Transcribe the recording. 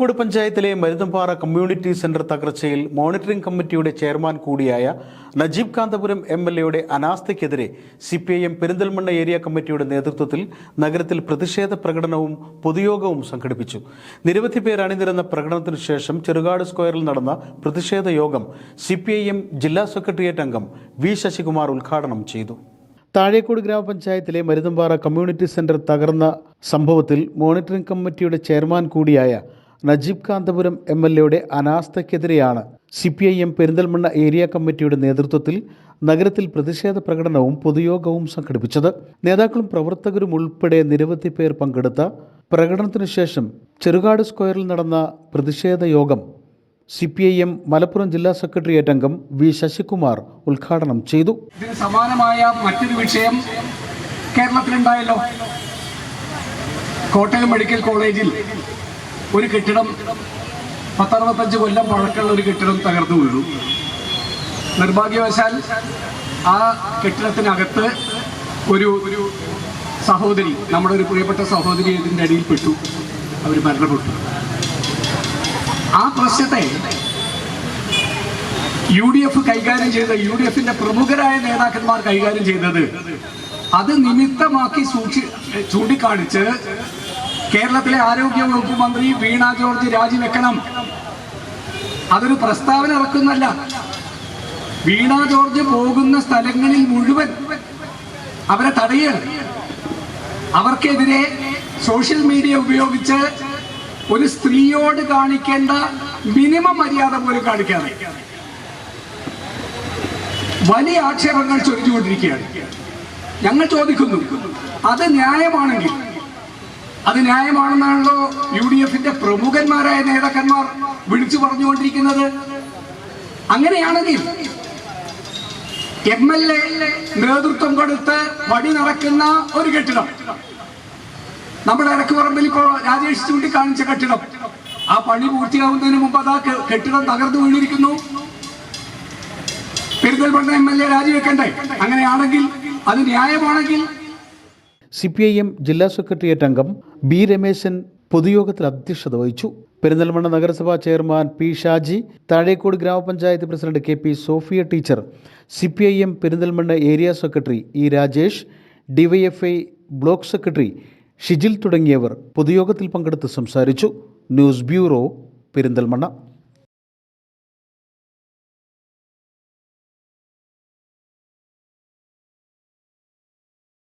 താഴേക്കോട് പഞ്ചായത്തിലെ Maruthampara community centre തകർച്ചയിൽ monitoring കമ്മിറ്റിയുടെ ചെയർമാൻ കൂടിയായ നജീബ് കാന്തപുരം എം എൽ എയുടെ അനാസ്ഥയ്ക്കെതിരെ C P I M Perinthalmanna area കമ്മിറ്റിയുടെ നേതൃത്വത്തിൽ നഗരത്തിൽ പ്രതിഷേധ പ്രകടനവും പൊതുയോഗവും സംഘടിപ്പിച്ചു. നിരവധി പേർ അണിനിരന്ന പ്രകടനത്തിനു ശേഷം ചെറുകാട് സ്ക്വയറിൽ നടന്ന പ്രതിഷേധ യോഗം സി ജില്ലാ സെക്രട്ടേറിയറ്റ് അംഗം വി ശശികുമാർ ഉദ്ഘാടനം ചെയ്തു. താഴേക്കോട് ഗ്രാമപഞ്ചായത്തിലെ മരുതമ്പാറ കമ്മ്യൂണിറ്റി സെന്റർ തകർന്ന സംഭവത്തിൽ മോണിറ്ററിംഗ് കമ്മിറ്റിയുടെ ചെയർമാൻ കൂടിയായ നജീബ് കാന്തപുരം എം എൽ എയുടെ അനാസ്ഥയ്ക്കെതിരെയാണ് C P I M Perinthalmanna area കമ്മിറ്റിയുടെ നേതൃത്വത്തിൽ നഗരത്തിൽ പ്രതിഷേധ പ്രകടനവും പൊതുയോഗവും സംഘടിപ്പിച്ചത്. നേതാക്കളും പ്രവർത്തകരും ഉൾപ്പെടെ നിരവധി പേർ പങ്കെടുത്ത പ്രകടനത്തിനു ശേഷം ചെറുകാട് സ്ക്വയറിൽ നടന്ന പ്രതിഷേധ യോഗം C P I M Malappuram ജില്ലാ സെക്രട്ടേറിയറ്റ് അംഗം വി ശശികുമാർ ഉദ്ഘാടനം ചെയ്തു. ഇതിന് സമാനമായ മറ്റൊരു വിഷയം കേരളത്തിലുണ്ടായല്ലോ. കോട്ടയം മെഡിക്കൽ കോളേജിൽ ഒരു കെട്ടിടം പത്തറുപത്തഞ്ച് കൊല്ലം പഴക്കമുള്ള ഒരു കെട്ടിടം തകർന്നു വീഴും നിർഭാഗ്യവശാൽ ആ കെട്ടിടത്തിനകത്ത് ഒരു ഒരു സഹോദരി നമ്മുടെ ഒരു പ്രിയപ്പെട്ട സഹോദരി ഇതിന്റെ അടിയിൽ പെട്ടു അവർ മരണപ്പെട്ടു. ആ പ്രശ്നത്തെ യു ഡി എഫ് കൈകാര്യം ചെയ്ത യു ഡി എഫിന്റെ പ്രമുഖരായ നേതാക്കന്മാർ കൈകാര്യം ചെയ്തത് അത് നിമിത്തമാക്കി സൂക്ഷി ചൂണ്ടിക്കാണിച്ച് കേരളത്തിലെ ആരോഗ്യ വകുപ്പ് മന്ത്രി വീണ ജോർജ് രാജിവെക്കണം. അതൊരു പ്രസ്താവന ഇറക്കുന്നല്ല വീണ ജോർജ് പോകുന്ന സ്ഥലങ്ങളിൽ മുഴുവൻ അവരെ തടയുകയാണ് അവർക്കെതിരെ സോഷ്യൽ മീഡിയ ഉപയോഗിച്ച് ഒരു സ്ത്രീയോട് കാണിക്കേണ്ട മിനിമം മര്യാദ പോലും കാണിക്കാതെ. വലിയ ആക്ഷേപങ്ങൾ ചൊരിഞ്ഞുകൊണ്ടിരിക്കുകയാണ്. ഞങ്ങൾ ചോദിക്കുന്നു അത് ന്യായമാണെങ്കിൽ അത് ന്യായമാണെന്നാണല്ലോ യു ഡി എഫിന്റെ പ്രമുഖന്മാരായ നേതാക്കന്മാർ വിളിച്ചു പറഞ്ഞുകൊണ്ടിരിക്കുന്നത്. അങ്ങനെയാണെങ്കിൽ എം എൽ എ നേതൃത്വം കൊടുത്ത് വഴി നടക്കുന്ന ഒരു കെട്ടിടം. നമ്മുടെ ഇടക്കുപറമ്പിൽ ഇപ്പോൾ രാജേഷ് ചൂണ്ടിക്കാണിച്ച കെട്ടിടം. ആ പണി പൂർത്തിയാവുന്നതിന് മുമ്പ് അതാ കെട്ടിടം തകർന്നു വീണിരിക്കുന്നു. പെരുന്തൽമണ്ണ എം എൽ എ രാജിവെക്കണ്ടേ? അങ്ങനെയാണെങ്കിൽ അത് ന്യായമാണെങ്കിൽ സി പി ഐ എം ജില്ലാ സെക്രട്ടേറിയറ്റ് അംഗം ബി രമേശൻ പൊതുയോഗത്തിൽ അധ്യക്ഷത വഹിച്ചു. പെരിന്തൽമണ്ണ നഗരസഭാ ചെയർമാൻ പി ഷാജി താഴേക്കോട് ഗ്രാമപഞ്ചായത്ത് president K P Sophia teacher C P I M Perinthalmanna area secretary E Rajesh DYFI block secretary Shijil തുടങ്ങിയവർ പൊതുയോഗത്തിൽ പങ്കെടുത്ത് സംസാരിച്ചു. News bureau Perinthalmanna.